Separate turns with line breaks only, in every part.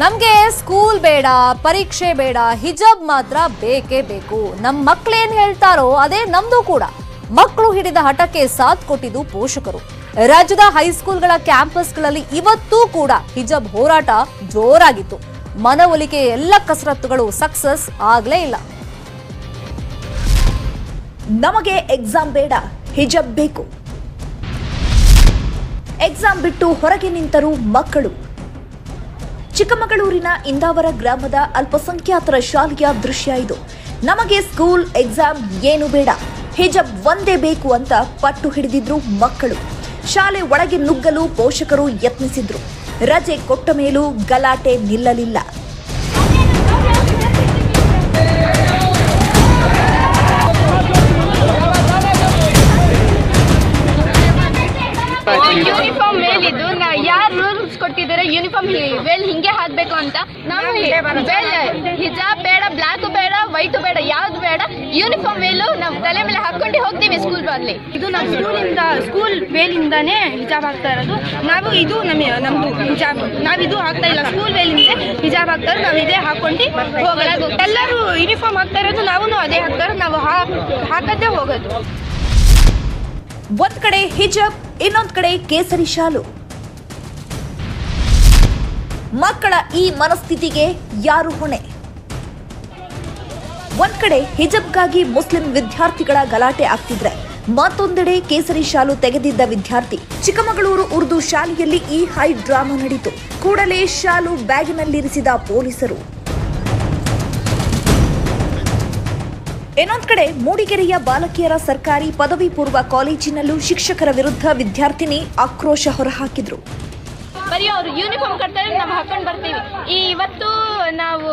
ನಮ್ಗೆ ಸ್ಕೂಲ್ ಬೇಡ, ಪರೀಕ್ಷೆ ಬೇಡ, ಹಿಜಾಬ್ ಮಾತ್ರ ಬೇಕೇ ಬೇಕು. ನಮ್ಮ ಮಕ್ಕಳೇನು ಹೇಳ್ತಾರೋ ಅದೇ ನಮ್ದು ಕೂಡ. ಮಕ್ಕಳು ಹಿಡಿದ ಹಠಕ್ಕೆ ಸಾಥ್ ಕೊಟ್ಟಿದ್ದು ಪೋಷಕರು. ರಾಜ್ಯದ ಹೈಸ್ಕೂಲ್ಗಳ ಕ್ಯಾಂಪಸ್ಗಳಲ್ಲಿ ಇವತ್ತೂ ಕೂಡ ಹಿಜಾಬ್ ಹೋರಾಟ ಜೋರಾಗಿತ್ತು. ಮನವೊಲಿಕೆ ಎಲ್ಲ ಕಸರತ್ತುಗಳು ಸಕ್ಸಸ್ ಆಗ್ಲೇ ಇಲ್ಲ.
ನಮಗೆ ಎಕ್ಸಾಮ್ ಬೇಡ, ಹಿಜಬ್ ಬೇಕು. ಎಕ್ಸಾಮ್ ಬಿಟ್ಟು ಹೊರಗೆ ನಿಂತರು ಮಕ್ಕಳು. ಚಿಕ್ಕಮಗಳೂರಿನ ಇಂದಾವರ ಗ್ರಾಮದ ಅಲ್ಪಸಂಖ್ಯಾತರ ಶಾಲೆಯ ದೃಶ್ಯ ಇದು. ನಮಗೆ ಸ್ಕೂಲ್, ಎಕ್ಸಾಮ್ ಏನು ಬೇಡ. ಹಿಜಬ್ ಒಂದೇ ಬೇಕು ಅಂತ ಪಟ್ಟು ಹಿಡಿದಿದ್ರು ಮಕ್ಕಳು. ಶಾಲೆ ಒಳಗೆ ನುಗ್ಗಲು ಪೋಷಕರು ಯತ್ನಿಸಿದ್ರು. ರಜೆ ಕೊಟ್ಟ ಮೇಲೂ ಗಲಾಟೆ ನಿಲ್ಲಲಿಲ್ಲ.
ಕೊಟ್ಟಿದ್ದಾರೆ ಯೂನಿಫಾರ್ಮ್ ವೇಲ್ ಹಿಂಗೆ ಹಾಕ್ಬೇಕು ಅಂತ ನಾವು ವೇಲ್ ಹಿಜಾಬ್ ಬೇಡ ಬ್ಲಾಕ್ ಬೇಡ ವೈಟ್ ಬೇಡ ಯಾವ್ದು ಬೇಡ ಯೂನಿಫಾರ್ಮ್ ವೇಲು ನಾವು ತಲೆ ಮೇಲೆ ಹಾಕೊಂಡು ಹೋಗ್ತೀವಿ ಸ್ಕೂಲ್ ಬರ್ಲಿ.
ಇದು ನಮ್ಮ ಸ್ಕೂಲಿಂದ ಸ್ಕೂಲ್ ವೇಲಿಂದಾನೇ ಹಿಜಾಬ್ ಹಾಕ್ತಾ ಇರೋದು. ನಾವು ಇದು ನಮ್ಮ ನಮ್ದು ಹಿಜಾಬ್. ನಾವು ಇದು ಹಾಕ್ತಾ ಇಲ್ಲ. ಸ್ಕೂಲ್ ವೇಲಿಂದ ಹಿಜಾಬ್ ಹಾಕ್ತಾ ಇರೋದು. ನಾವು ಇದೇ ಹಾಕೊಂಡು ಹೋಗೋದು. ಎಲ್ಲರೂ ಯೂನಿಫಾರ್ಮ್ ಹಾಕ್ತಾ ಇರೋದು. ನಾವು ಅದೇ ಹಾಕ್ತಾರೆ ನಾವು ಹಾಕ್ ಹಾಕದೇ ಹೋಗೋದು.
ಒಂದ್ ಕಡೆ ಹಿಜಾಬ್ ಇನ್ನೊಂದ್ ಕಡೆ ಕೇಸರಿ ಶಾಲು. ಮಕ್ಕಳ ಈ ಮನಸ್ಥಿತಿಗೆ ಯಾರು ಹೊಣೆ? ಒಂದ್ ಕಡೆ ಹಿಜಬ್ಗಾಗಿ ಮುಸ್ಲಿಂ ವಿದ್ಯಾರ್ಥಿಗಳ ಗಲಾಟೆ ಆಗ್ತಿದ್ರೆ, ಮತ್ತೊಂದೆಡೆ ಕೇಸರಿ ಶಾಲು ತೆಗೆದಿದ್ದ ವಿದ್ಯಾರ್ಥಿ ಚಿಕ್ಕಮಗಳೂರು ಉರ್ದು ಶಾಲೆಯಲ್ಲಿ ಈ ಹೈ ಡ್ರಾಮಾ ನಡೀತು. ಕೂಡಲೇ ಶಾಲು ಬ್ಯಾಗಿನಲ್ಲಿರಿಸಿದ ಪೊಲೀಸರು. ಇನ್ನೊಂದ್ ಕಡೆ ಮೂಡಿಗೆರೆಯ ಬಾಲಕಿಯರ ಸರ್ಕಾರಿ ಪದವಿ ಪೂರ್ವ ಕಾಲೇಜಿನಲ್ಲೂ ಶಿಕ್ಷಕರ ವಿರುದ್ಧ ವಿದ್ಯಾರ್ಥಿನಿ ಆಕ್ರೋಶ ಹೊರಹಾಕಿದ್ರು.
ಬರೀ ಅವ್ರು ಯೂನಿಫಾರ್ಮ್ ಕಟ್ತಾರೆ, ನಾವು ಹಾಕೊಂಡು ಬರ್ತೀವಿ. ಈ ಇವತ್ತು ನಾವು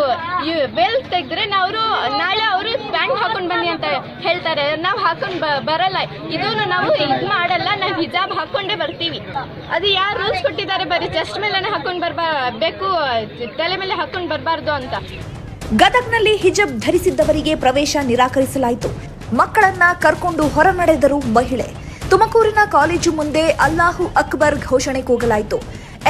ಬೆಲ್ ತೆಗೆದ್ರೆ ನಾವು ನಾಳೆ ಅವರು ಪ್ಯಾಂಟ್ ಹಾಕೊಂಡು ಬನ್ನಿ ಅಂತ ಹೇಳ್ತಾರೆ. ನಾವು ಹಾಕೊಂಡು ಬರಲ್ಲ. ಇದನ್ನು ನಾವು ಇದು ಮಾಡಲ್ಲ, ನಾವು ಹಿಜಾಬ್ ಹಾಕೊಂಡೇ ಬರ್ತೀವಿ. ಅದು ಯಾರು ರೂಲ್ಸ್ ಕೊಟ್ಟಿದ್ದಾರೆ ಬರೀ ಚೆಸ್ಟ್ ಮೇಲೆ ಹಾಕೊಂಡು ಬರಬೇಕು ಬೇಕು ತಲೆ ಮೇಲೆ ಹಾಕೊಂಡು ಬರಬಾರ್ದು ಅಂತ.
ಗದಗ್ನಲ್ಲಿ ಹಿಜಬ್ ಧರಿಸಿದ್ದವರಿಗೆ ಪ್ರವೇಶ ನಿರಾಕರಿಸಲಾಯಿತು. ಮಕ್ಕಳನ್ನ ಕರ್ಕೊಂಡು ಹೊರ ನಡೆದರು ಮಹಿಳೆ. ತುಮಕೂರಿನ ಕಾಲೇಜು ಮುಂದೆ ಅಲ್ಲಾಹು ಅಕ್ಬರ್ ಘೋಷಣೆ ಕೂಗಲಾಯಿತು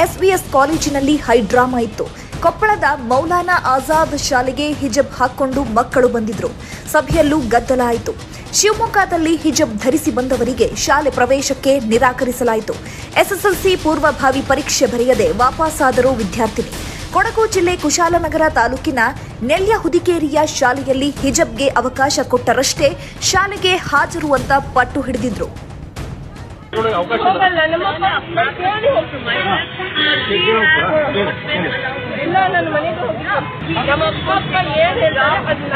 ಎಸ್ವಿಎಸ್ ಕಾಲೇಜಿನಲ್ಲಿ ಹೈ ಡ್ರಾಮಾ ಇತ್ತು. ಕೊಪ್ಪಳದ ಮೌಲಾನಾ ಆಜಾದ್ ಶಾಲೆಗೆ ಹಿಜಬ್ ಹಾಕೊಂಡು ಮಕ್ಕಳು ಬಂದಿದ್ರು. ಸಭೆಯಲ್ಲೂ ಗದ್ದಲ ಆಯಿತು. ಶಿವಮೊಗ್ಗದಲ್ಲಿ ಹಿಜಬ್ ಧರಿಸಿ ಬಂದವರಿಗೆ ಶಾಲೆ ಪ್ರವೇಶಕ್ಕೆ ನಿರಾಕರಿಸಲಾಯಿತು. ಎಸ್ಎಸ್ಎಲ್ಸಿ ಪೂರ್ವಭಾವಿ ಪರೀಕ್ಷೆ ಬರೆಯದೆ ವಾಪಸ್ಸಾದರು ವಿದ್ಯಾರ್ಥಿನಿ. ಕೊಡಗು ಜಿಲ್ಲೆ ಕುಶಾಲನಗರ ತಾಲೂಕಿನ ನೆಲ್ಯ ಹುದಿಕೇರಿಯ ಶಾಲೆಯಲ್ಲಿ ಹಿಜಬ್ಗೆ ಅವಕಾಶ ಕೊಟ್ಟರಷ್ಟೇ ಶಾಲೆಗೆ ಹಾಜರು ಅಂತ ಪಟ್ಟು ಹಿಡಿದಿದ್ರು.
ಇಲ್ಲ. ನನ್ನ ಮನೆಗೆ ಹೋಗಿ ನಮ್ಮ ಅಪ್ಪ ಅಪ್ಪ ಏನ್ ಹೇಳ್ತಾರೆ ಅದನ್ನ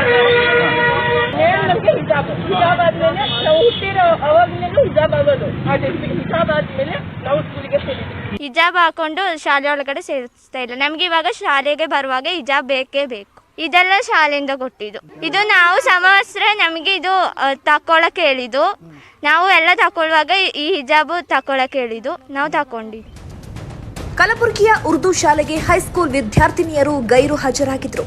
ಏನ್ ನಮ್ಗೆ ಹಿಜಾಬ್. ಹಿಜಾಬ್ ಆದ್ಮೇಲೆ ನಾವು ಹುಟ್ಟಿರೋ ಅವಾಗ್ಲೇನು ಹಿಜಾಬ್ ಆಗೋದು. ಅದು ಹಿಜಾಬ್ ಆದ್ಮೇಲೆ ನಾವು ಸ್ಕೂಲಿಗೆ ಸೇರಿದ್ವಿ.
ಹಿಜಾಬ್ ಹಾಕೊಂಡು ಶಾಲೆ ಒಳಗಡೆ ಸೇರಿಸ್ತಾ ಇಲ್ಲ. ನಮ್ಗೆ ಇವಾಗ ಶಾಲೆಗೆ ಬರುವಾಗ ಹಿಜಾಬ್ ಬೇಕೇ ಬೇಕು. ಇದೆಲ್ಲ ಶಾಲೆಯಿಂದ ಕೊಟ್ಟಿದ್ದು. ಇದು ನಾವು ಸಮವಸ್ತ್ರ ನಮಗೆ ಇದು ತಕ್ಕೊಳಕ್ ಹೇಳಿದ್ದು. ನಾವು ಎಲ್ಲ ತಕೊಳ್ಳುವಾಗ ಈ ಹಿಜಾಬು ತಕೊಳಕ್ ಹೇಳಿದ್ದು. ನಾವು ತಕೊಂಡಿದ್ದು
ಕಲಬುರಗಿಯ ಉರ್ದು ಶಾಲೆಗೆ ಹೈಸ್ಕೂಲ್ ವಿದ್ಯಾರ್ಥಿನಿಯರು ಗೈರು ಹಾಜರಾಗಿದ್ದರು.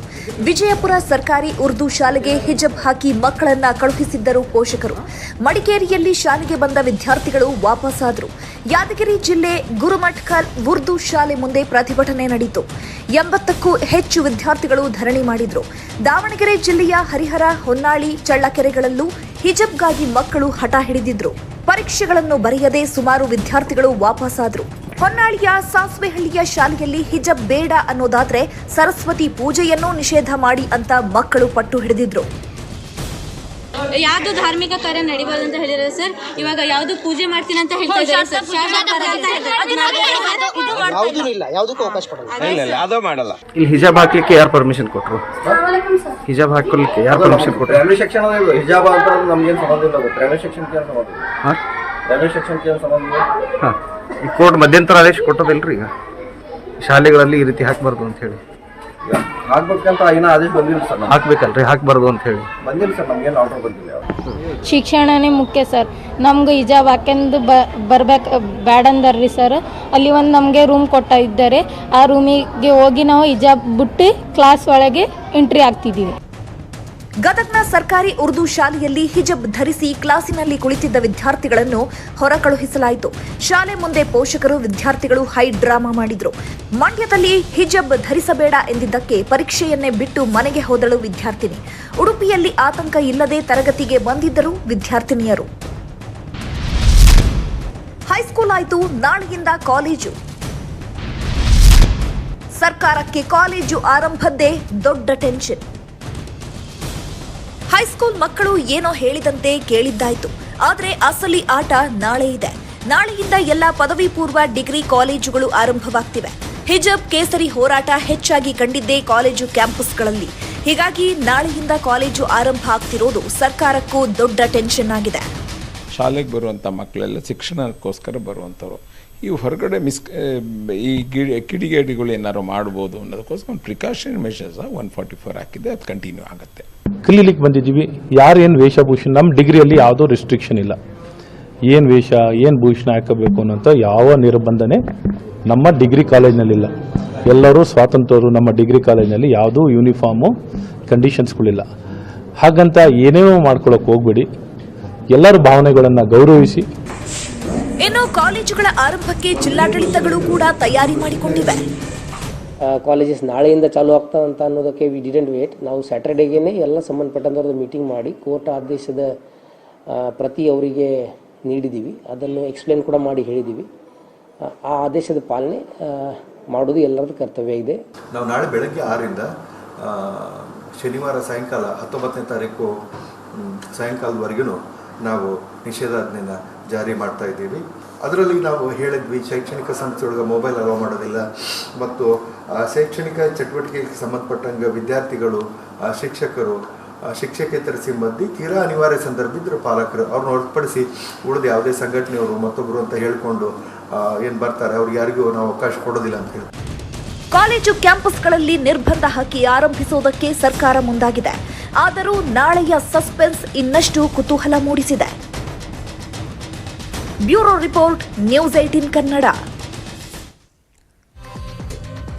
ವಿಜಯಪುರ ಸರ್ಕಾರಿ ಉರ್ದು ಶಾಲೆಗೆ ಹಿಜಬ್ ಹಾಕಿ ಮಕ್ಕಳನ್ನ ಕಳುಹಿಸಿದ್ದರು ಪೋಷಕರು. ಮಡಿಕೇರಿಯಲ್ಲಿ ಶಾಲೆಗೆ ಬಂದ ವಿದ್ಯಾರ್ಥಿಗಳು ವಾಪಸ್ಸಾದರು ಯಾದಗಿರಿ ಜಿಲ್ಲೆ ಗುರುಮಠಕಲ್ ಉರ್ದು ಶಾಲೆ ಮುಂದೆ ಪ್ರತಿಭಟನೆ ನಡೆಯಿತು ಎಂಬತ್ತಕ್ಕೂ ಹೆಚ್ಚು ವಿದ್ಯಾರ್ಥಿಗಳು ಧರಣಿ ಮಾಡಿದ್ರು. ದಾವಣಗೆರೆ ಜಿಲ್ಲೆಯ ಹರಿಹರ, ಹೊನ್ನಾಳಿ, ಚಳ್ಳಕೆರೆಗಳಲ್ಲೂ ಹಿಜಬ್ಗಾಗಿ ಮಕ್ಕಳು ಹಠ ಹಿಡಿದಿದ್ರು. ಪರೀಕ್ಷೆಗಳನ್ನು ಬರೆಯದೆ ಸುಮಾರು ವಿದ್ಯಾರ್ಥಿಗಳು ವಾಪಸ್ಸಾದ್ರು ಹೊನ್ನಾಳಿಯ ಸಾಸ್ವೆಹಳ್ಳಿಯ ಶಾಲೆಯಲ್ಲಿ ಹಿಜಬ್ ಬೇಡ ಅನ್ನೋದಾದ್ರೆ ಸರಸ್ವತಿ ಪೂಜೆಯನ್ನೂ ನಿಷೇಧ ಮಾಡಿ ಅಂತ ಮಕ್ಕಳು ಪಟ್ಟು ಹಿಡಿದಿದ್ರು.
ಯಾವ್ದು ಧಾರ್ಮಿಕ ಕಾರ್ಯ ನಡಿಬಾರ್ದು ಅಂತ ಹೇಳಿದ್ರೆ ಸರ್? ಇವಾಗ ಯಾವ್ದು ಪೂಜೆ ಮಾಡ್ತೀನಿ ಅಂತ ಹೇಳ್ತಾ ಇದ್ದಾರೆ ಸರ್?
ಯಾವುದೂ ಇಲ್ಲ. ಯಾವುದಕ್ಕೂ ಅವಕಾಶ ಕೊಡಲ್ಲ.
ಇಲ್ಲ ಇಲ್ಲ ಅದು ಮಾಡಲ್ಲ.
ಇಲ್ಲಿ ಹಿಜಾಬ್ ಹಾಕ್ಲಿಕ್ಕೆ ಯಾರು ಪರ್ಮಿಷನ್ ಕೊಟ್ರು? ಹಿಜಾಬ್ ಹಾಕ್ಲಿಕ್ಕೆ ಯಾರು ಪರ್ಮಿಷನ್ ಕೊಟ್ರು?
ರೈಲ್ವೆ ಸೆಕ್ಷನ್ ಹಿಜಾಬ್ ಅಂತ ನಮ್ಗೇನು ಸಂಬಂಧ ಇಲ್ಲ ರೈಲ್ವೆ ಸೆಕ್ಷನ್ ಏನು ಸಂಬಂಧ ಇಲ್ಲ? ರೈಲ್ವೆ ಸೆಕ್ಷನ್ ಏನು ಸಂಬಂಧ ಇಲ್ಲ?
ಹಾಂ. ಈ ಕೋರ್ಟ್ ಮಧ್ಯಂತರ ಆದೇಶ ಕೊಟ್ಟದಿಲ್ರಿ ಈಗ. ಶಾಲೆಗಳಲ್ಲಿ ಈ ರೀತಿ ಹಾಕ್ಬಾರ್ದು ಅಂತ ಹೇಳಿ.
ಈಗ ಹಾಕ್ಬೇಕಂತ ಏನೋ ಆದೇಶ ಬಂದಿಲ್ಲ ಸರ್ ನಮ್ಗೆ.
ಹಾಕ್ಬೇಕಲ್ರಿ ಹಾಕ್ಬಾರ್ದು ಅಂತ ಹೇಳಿ.
ಬಂದಿಲ್ಲ ಸರ್ ನಮ್ಗೇನು ಆರ್ಡರ್ ಬಂದಿಲ್ಲ ಯಾವ್ದು
ಶಿಕ್ಷಣನೇ ಮುಖ್ಯ ಸರ್. ನಮ್ಗೆ ಈಜ ವಾಕ್ಯಂದು ಬ ಬರ್ಬೇಕು ಬ್ಯಾಡಂದರ್ರಿ ಸರ್. ಅಲ್ಲಿ ಒಂದು ನಮಗೆ ರೂಮ್ ಕೊಟ್ಟ ಇದ್ದಾರೆ. ಆ ರೂಮಿಗೆ ಹೋಗಿ ನಾವು ಈಜ ಬಿಟ್ಟು ಕ್ಲಾಸ್ ಒಳಗೆ ಎಂಟ್ರಿ ಆಗ್ತಿದ್ದೀವಿ
ಗದಗ್ನ ಸರ್ಕಾರಿ ಉರ್ದು ಶಾಲೆಯಲ್ಲಿ ಹಿಜಬ್ ಧರಿಸಿ ಕ್ಲಾಸಿನಲ್ಲಿ ಕುಳಿತಿದ್ದ ವಿದ್ಯಾರ್ಥಿಗಳನ್ನು ಹೊರ ಕಳುಹಿಸಲಾಯಿತು ಶಾಲೆ ಮುಂದೆ ಪೋಷಕರು, ವಿದ್ಯಾರ್ಥಿಗಳು ಹೈ ಡ್ರಾಮಾ ಮಾಡಿದ್ರು. ಮಂಡ್ಯದಲ್ಲಿ ಹಿಜಬ್ ಧರಿಸಬೇಡ ಎಂದಿದ್ದಕ್ಕೆ ಪರೀಕ್ಷೆಯನ್ನೇ ಬಿಟ್ಟು ಮನೆಗೆ ಹೋದಳು ವಿದ್ಯಾರ್ಥಿನಿ. ಉಡುಪಿಯಲ್ಲಿ ಆತಂಕ ಇಲ್ಲದೆ ತರಗತಿಗೆ ಬಂದಿದ್ದರು ವಿದ್ಯಾರ್ಥಿನಿಯರು. ಹೈಸ್ಕೂಲ್ ಆಯಿತು, ನಾಳೆಯಿಂದ ಕಾಲೇಜು. ಸರ್ಕಾರಕ್ಕೆ ಕಾಲೇಜು ಆರಂಭದ್ದೇ ದೊಡ್ಡ ಟೆನ್ಷನ್. ಹೈಸ್ಕೂಲ್ ಮಕ್ಕಳು ಏನೋ ಹೇಳಿದಂತೆ ಕೇಳಿದ್ದಾಯ್ತು. ಆದರೆ ಅಸಲಿ ಆಟ ನಾಳೆ ಇದೆ. ನಾಳೆಯಿಂದ ಎಲ್ಲ ಪದವಿ ಪೂರ್ವ ಡಿಗ್ರಿ ಕಾಲೇಜುಗಳು ಆರಂಭವಾಗ್ತಿವೆ. ಹಿಜಬ್ ಕೇಸರಿ ಹೋರಾಟ ಹೆಚ್ಚಾಗಿ ಕಂಡಿದ್ದೇ ಕಾಲೇಜು ಕ್ಯಾಂಪಸ್ಗಳಲ್ಲಿ. ಹೀಗಾಗಿ ನಾಳೆಯಿಂದ ಕಾಲೇಜು ಆರಂಭ ಆಗ್ತಿರೋದು ಸರ್ಕಾರಕ್ಕೂ ದೊಡ್ಡ ಟೆನ್ಷನ್ ಆಗಿದೆ.
ಶಾಲೆಗೆ ಬರುವಂಥ ಮಕ್ಕಳೆಲ್ಲ ಶಿಕ್ಷಣಕ್ಕೋಸ್ಕರ ಬರುವಂಥವ್ರು ಈ ಹೊರಗಡೆ ಮಿಸ್ ಈ ಗಿಡ ಕಿಡಿಗೇಡಿಗಳು ಏನಾದ್ರು ಮಾಡ್ಬೋದು ಅನ್ನೋದಕ್ಕೋಸ್ಕರ ಒಂದು precaution measures one forty four ಹಾಕಿದೆ ಅದು ಕಂಟಿನ್ಯೂ ಆಗುತ್ತೆ.
ಕಲೀಲಿಕ್ಕೆ ಬಂದಿದ್ದೀವಿ. ಯಾರೇನು ವೇಷಭೂಷಣ? ನಮ್ಮ ಡಿಗ್ರಿಯಲ್ಲಿ ಯಾವುದೋ ರಿಸ್ಟ್ರಿಕ್ಷನ್ ಇಲ್ಲ. ಏನು ವೇಷ, ಏನು ಭೂಷಣ ಹಾಕಬೇಕು ಅನ್ನೋಂಥ ಯಾವ ನಿರ್ಬಂಧನೆ ನಮ್ಮ ಡಿಗ್ರಿ ಕಾಲೇಜ್ನಲ್ಲಿಲ್ಲ. ಎಲ್ಲರೂ ಸ್ವಾತಂತ್ರ್ಯರು ನಮ್ಮ ಡಿಗ್ರಿ ಕಾಲೇಜ್ನಲ್ಲಿ ಯಾವುದೂ ಯೂನಿಫಾರ್ಮು ಕಂಡೀಷನ್ಸ್ಗಳಿಲ್ಲ ಹಾಗಂತ ಏನೇನೋ ಮಾಡ್ಕೊಳಕ್ಕೆ ಹೋಗ್ಬೇಡಿ. ಎಲ್ಲರ ಭಾವನೆಗಳನ್ನು ಗೌರವಿಸಿ.
ಇನ್ನು ಕಾಲೇಜುಗಳ ಆರಂಭಕ್ಕೆ ಜಿಲ್ಲಾಡಳಿತಗಳು ಕೂಡ ತಯಾರಿ ಮಾಡಿಕೊಂಡಿವೆ.
ಕಾಲೇಜಸ್ ನಾಳೆಯಿಂದ ಚಾಲು ಆಗ್ತಾ ಅಂತ ಅನ್ನೋದಕ್ಕೆ ವಿ ಡಿಡೆಂಟ್ ವೇಟ್ ನಾವು ಸ್ಯಾಟರ್ಡೇಗೇ ಎಲ್ಲ ಸಂಬಂಧಪಟ್ಟಂಥವ್ರದ್ದು ಮೀಟಿಂಗ್ ಮಾಡಿ ಕೋರ್ಟ್ ಆದೇಶದ ಪ್ರತಿ ಅವರಿಗೆ ನೀಡಿದ್ದೀವಿ. ಅದನ್ನು ಎಕ್ಸ್ಪ್ಲೇನ್ ಕೂಡ ಮಾಡಿ ಹೇಳಿದ್ದೀವಿ. ಆ, ಆದೇಶದ ಪಾಲನೆ ಮಾಡೋದು ಎಲ್ಲರದ್ದು ಕರ್ತವ್ಯ ಇದೆ.
ನಾವು ನಾಳೆ ಬೆಳಗ್ಗೆ ಆರರಿಂದ ಶನಿವಾರ ಸಾಯಂಕಾಲ ಹತ್ತೊಂಬತ್ತನೇ ತಾರೀಕು ಸಾಯಂಕಾಲದವರೆಗೂ ನಾವು ನಿಷೇಧಾಜ್ಞೆನ ಜಾರಿ ಮಾಡ್ತಾ ಇದ್ದೀವಿ. ಅದರಲ್ಲಿ ನಾವು ಹೇಳಿದ್ವಿ ಶೈಕ್ಷಣಿಕ ಸಂಸ್ಥೆಯೊಳಗೆ ಮೊಬೈಲ್ ಅಲೋ ಮಾಡೋದಿಲ್ಲ. ಮತ್ತು ಶೈಕ್ಷಣಿಕ ಚಟುವಟಿಕೆಗೆ ಸಂಬಂಧಪಟ್ಟಂಗೆ ವಿದ್ಯಾರ್ಥಿಗಳು ಶಿಕ್ಷಕರು ಶಿಕ್ಷಕೇತರ ಸಿಬ್ಬಂದಿ ತೀರಾ ಅನಿವಾರ್ಯ ಸಂದರ್ಭ ಪಾಲಕರು ಅವ್ರನ್ನ ಹೊರತುಪಡಿಸಿ ಉಳಿದ ಯಾವುದೇ ಸಂಘಟನೆಯವರು ಮತ್ತೊಬ್ಬರು ಅಂತ ಹೇಳಿಕೊಂಡು ಏನು ಬರ್ತಾರೆ, ಅವ್ರಿಗೆ ಯಾರಿಗೂ ನಾವು ಅವಕಾಶ ಕೊಡೋದಿಲ್ಲ ಅಂತ ಹೇಳಿ
ಕಾಲೇಜು ಕ್ಯಾಂಪಸ್ಗಳಲ್ಲಿ ನಿರ್ಬಂಧ ಹಾಕಿ ಆರಂಭಿಸುವುದಕ್ಕೆ ಸರ್ಕಾರ ಮುಂದಾಗಿದೆ. ಆದರೂ ನಾಳೆಯ ಸಸ್ಪೆನ್ಸ್ ಇನ್ನಷ್ಟು ಕುತೂಹಲ ಮೂಡಿಸಿದೆ. Bureau report, news eighteen Kannada.